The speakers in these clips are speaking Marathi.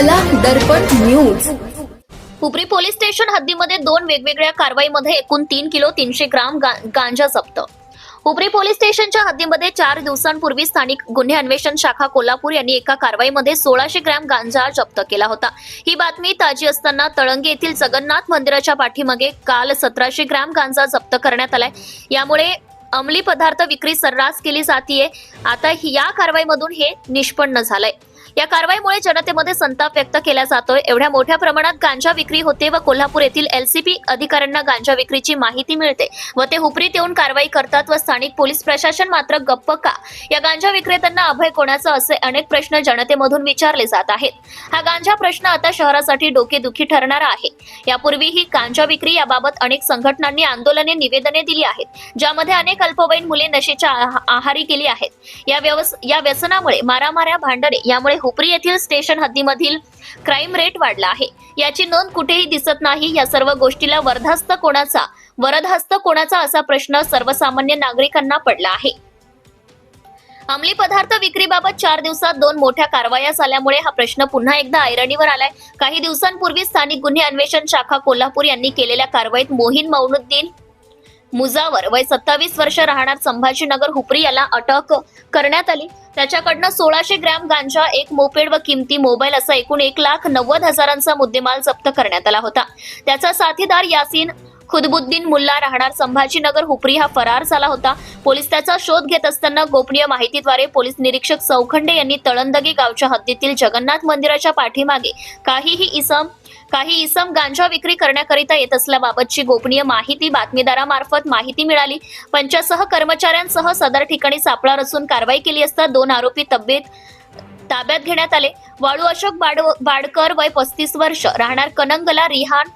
Kala Darpan news Hupari police station हद्दीमध्ये दोन वेगवेगळ्या कारवाईमध्ये एकूण तीन किलो तीनशे ग्राम गांजा जप्त. हुपरी पोलीस स्टेशनच्या हद्दीमध्ये चार दिवसांपूर्वी स्थानिक गुन्हे अन्वेषण शाखा कोल्हापूर यांनी एका कारवाईमध्ये सोळाशे ग्रॅम गांजा जप्त केला होता. ही बातमी ताजी असताना तळंगे येथील जगन्नाथ मंदिराच्या पाठीमागे काल सतराशे ग्रॅम गांजा जप्त करण्यात आलाय. यामुळे अंमली पदार्थ विक्री सर्रास केली जातीये. आता या कारवाईमधून हे निष्पन्न झालंय. या कारवाईमुळे जनतेमध्ये संताप व्यक्त केला जातोय. एवढ्या मोठ्या प्रमाणात गांजा विक्री होते व कोल्हापूर येथील एलसीपी अधिकाऱ्यांना गांजा विक्रीची माहिती मिळते व ते हुपरीत येऊन कारवाई करतात व स्थानिक पोलीस प्रशासन मात्र गप्प का? या गांजा विक्रेत्यांना अभय कोणाचं असे अनेक प्रश्न जनतेमधून विचारले जात आहेत. हा गांजा प्रश्न आता शहरासाठी डोकेदुखी ठरणारा आहे. यापूर्वीही गांजा विक्री याबाबत अनेक संघटनांनी आंदोलने निवेदने दिली आहेत ज्यामध्ये अनेक अल्पवयीन मुले नशेच्या आहारी गेली आहेत. या व्यवस या व्यसनामुळे मारामाऱ्या भांडणे यामुळे हुपरी येथील स्टेशन हद्दीमधील क्राईम रेट वाढला आहे. याची नोंद कुठेही दिसत नाही. या सर्व गोष्टीला वरधास्त कोणाचा वरदहस्त कोणाचा असा प्रश्न सर्वसामान्य नागरिकांना पडला आहे. अंमली पदार्थ विक्रीबाबत चार दिवसात दोन मोठ्या कारवाया झाल्यामुळे हा प्रश्न पुन्हा एकदा ऐरणीवर आलाय. काही दिवसांपूर्वी स्थानिक गुन्हे अन्वेषण शाखा कोल्हापूर यांनी केलेल्या कारवाईत मोहीन मौनुद्दीन मुजावर वय सत्तावीस वर्ष राहणार संभाजीनगर हुपरी याला अटक करण्यात आली. त्याच्याकडनं सोळाशे ग्रॅम गांजा एक मोपेड व किमती मोबाईल असा एकूण एक लाख नव्वद हजारांचा मुद्देमाल जप्त करण्यात आला होता. त्याचा साथीदार यासीन खुदबुद्दीन मुल्ला राहणार संभाजीनगर हुपरी हा फरार झाला होता. पोलीस त्याचा शोध घेत असताना गोपनीय माहितीद्वारे पोलीस निरीक्षक चौखंडे यांनी तळंदगी गावच्या हद्दीतील जगन्नाथ मंदिराच्या पाठीमागे काहीही इसम काही इसम गांजा विक्री करण्याकरिता येत असल्याबाबतची गोपनीय माहिती बातमीदारामार्फत माहिती मिळाली. पंचासह कर्मचाऱ्यांसह सदर ठिकाणी सापळा रचून कारवाई केली असता दोन आरोपी तब्येत ताब्यात घेण्यात आले. वाळू अशोक बाडकर वय पस्तीस वर्ष राहणार कनंगला रिहान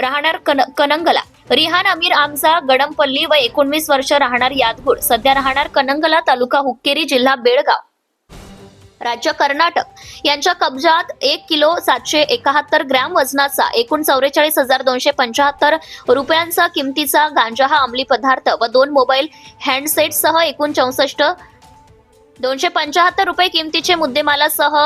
राहणार कन कनंगला. रिहान अमीर आमचा गडमपल्ली व एकोणवीस वर्ष राहणार यादगुड सध्या राहणार कनंगला तालुका हुक्केरी जिल्हा बेळगाव. राज्य कर्नाटक. यांच्या कब्जात एक किलो सातशे एकाहत्तर ग्रॅम वजनाचा एकूण चौवेचाळीस हजार दोनशे पंचाहत्तर रुपयांचा किमतीचा गांजा हा अंमली पदार्थ व दोन मोबाईल हँडसेटसह एकूण चौसष्ट दोनशे पंचाहत्तर रुपये किमतीचे मुद्देमालासह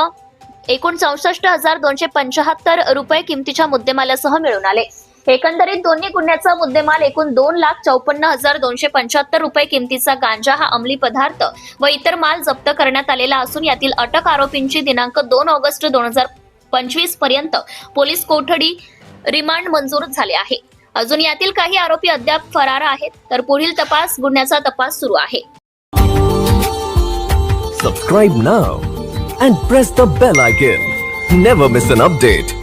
एकूण चौसष्ट हजार दोनशे पंचाहत्तर रुपये किमतीच्या मुद्देमालासह मिळून आले. एकंदरीत दोन्ही गुन्ह्याचा मुद्देमाल एकूण दोन लाख चौपन्न हजार दोनशे पंच्याहत्तर रुपये किमतीचा गांजा हा अंमली पदार्थ व इतर माल जप्त करण्यात आलेला असून यातील अटक आरोपींची दिनांक दोन ऑगस्ट दोन हजार पंचवीसपर्यंत पोलीस कोठडी रिमांड मंजूर झाले आहे. अजून यातील काही आरोपी अद्याप फरार आहेत तर पुढील तपास गुन्ह्याचा तपास सुरू आहे. Subscribe now and press the bell icon never miss an update